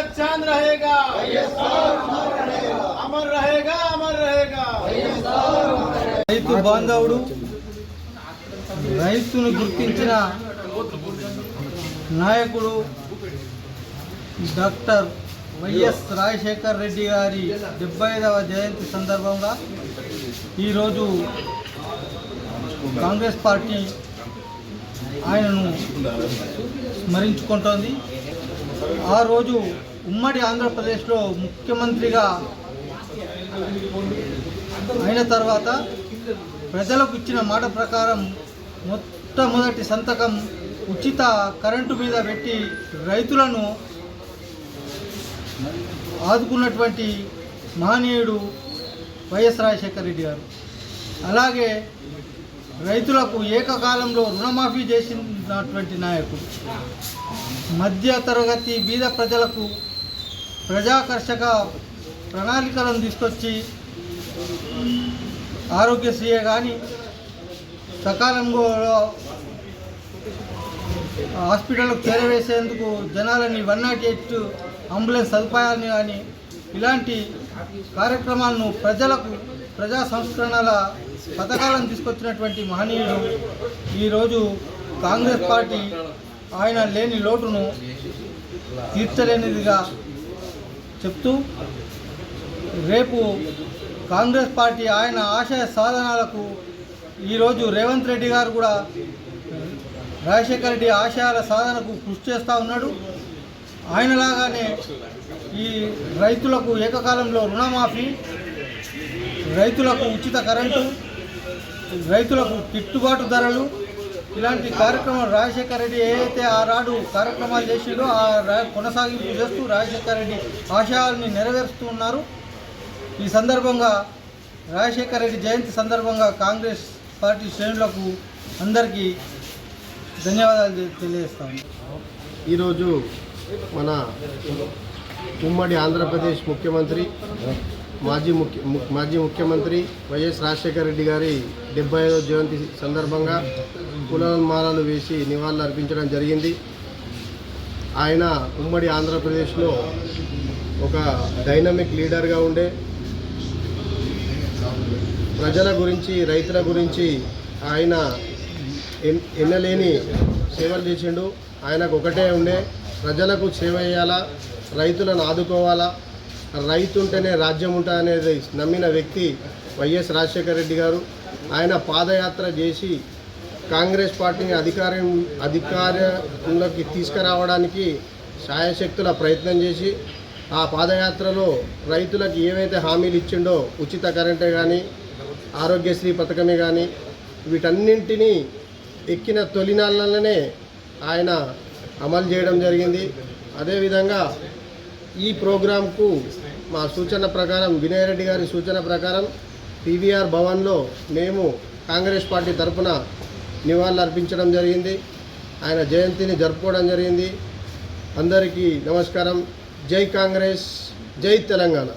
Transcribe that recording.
तक सूरज चांद रहेगा अमर रहेगा अमर रहेगा రైతు బాంధవుడు రైతును గుర్తించిన నాయకుడు డాక్టర్ వైఎస్ రాజశేఖర్ రెడ్డి గారి డెబ్బై ఐదవ జయంతి సందర్భంగా ఈరోజు కాంగ్రెస్ పార్టీ ఆయనను స్మరించుకుంటోంది ఆ రోజు ఉమ్మడి ఆంధ్రప్రదేశ్లో ముఖ్యమంత్రిగా అయిన తర్వాత ప్రజలకు ఇచ్చిన మాట ప్రకారం మొట్టమొదటి సంతకం ఉచిత కరెంటు మీద పెట్టి రైతులను ఆదుకున్నటువంటి మహనీయుడు వైఎస్ రాజశేఖర రెడ్డి గారు. అలాగే రైతులకు ఏకకాలంలో రుణమాఫీ చేసినటువంటి నాయకుడు. మధ్య తరగతి బీద ప్రజలకు ప్రజాకర్షక ప్రణాళికలను తీసుకొచ్చి ఆరోగ్యశ్రీయే కానీ సకాలంలో హాస్పిటల్కు చేరవేసేందుకు జనాలని వన్ నాట్ ఎయిట్ అంబులెన్స్ సదుపాయాన్ని కానీ ఇలాంటి కార్యక్రమాలను ప్రజలకు ప్రజా సంస్కరణల పథకాలను తీసుకొచ్చినటువంటి మహనీయుడు ఈరోజు కాంగ్రెస్ పార్టీ ఆయన లేని లోటును తీర్చలేనిదిగా చెప్తూ రేపు కాంగ్రెస్ పార్టీ ఆయన ఆశయ సాధనాలకు ఈరోజు రేవంత్ రెడ్డి గారు కూడా రాజశేఖర రెడ్డి ఆశయాల సాధనకు కృషి చేస్తూ ఉన్నాడు. ఆయనలాగానే ఈ రైతులకు ఏకకాలంలో రుణమాఫీ రైతులకు ఉచిత కరెంటు రైతులకు గిట్టుబాటు ధరలు ఇలాంటి కార్యక్రమం రాజశేఖర రెడ్డి ఏదైతే ఆనాడు కార్యక్రమాలు చేసిండో ఆ రా- కొనసాగింపు చేస్తూ రాజశేఖర రెడ్డి ఆశయాల్ని నెరవేరుస్తూ ఉన్నారు. ఈ సందర్భంగా రాజశేఖర రెడ్డి జయంతి సందర్భంగా కాంగ్రెస్ పార్టీ శ్రేణులకు అందరికీ ధన్యవాదాలు తె- తెలియజేస్తాను ఈరోజు మన ఉమ్మడి ఆంధ్రప్రదేశ్ ముఖ్యమంత్రి మాజీ ముఖ్య ము- మాజీ ముఖ్యమంత్రి వైఎస్ రాజశేఖర రెడ్డి గారి డెబ్బై ఐదో జయంతి సందర్భంగా పునర్మానాలు వేసి నివాళులు అర్పించడం జరిగింది. ఆయన ఉమ్మడి ఆంధ్రప్రదేశ్లో ఒక డైనమిక్ లీడర్గా ఉండే ప్రజల గురించి రైతుల గురించి ఆయన ఎన్- ఎన్నలేని సేవలు చేసిండు. ఆయనకు ఒకటే ఉండే ప్రజలకు సేవ చేయాలా రైతులను ఆదుకోవాలా రైతు ఉంటేనే రాజ్యం ఉంటా అనేది నమ్మిన వ్యక్తి వైఎస్ రాజశేఖర రెడ్డి గారు. ఆయన పాదయాత్ర చేసి కాంగ్రెస్ పార్టీని అధికారం అధికారంలోకి తీసుకురావడానికి శాయశక్తుల ప్రయత్నం చేసి ఆ పాదయాత్రలో రైతులకు ఏవైతే హామీలు ఇచ్చిండో ఉచిత కరెంటే కానీ ఆరోగ్యశ్రీ పథకమే కానీ వీటన్నింటినీ ఎక్కిన తొలినాళ్ళనే ఆయన అమలు చేయడం జరిగింది. అదేవిధంగా ఈ ప్రోగ్రాంకు మా సూచన ప్రకారం వినయ్ రెడ్డి గారి సూచన ప్రకారం పీవీఆర్ భవన్లో మేము కాంగ్రెస్ పార్టీ తరఫున నివాళులు అర్పించడం జరిగింది. ఆయన జయంతిని జరుపుకోవడం జరిగింది. అందరికీ నమస్కారం. జై కాంగ్రెస్ జై తెలంగాణ.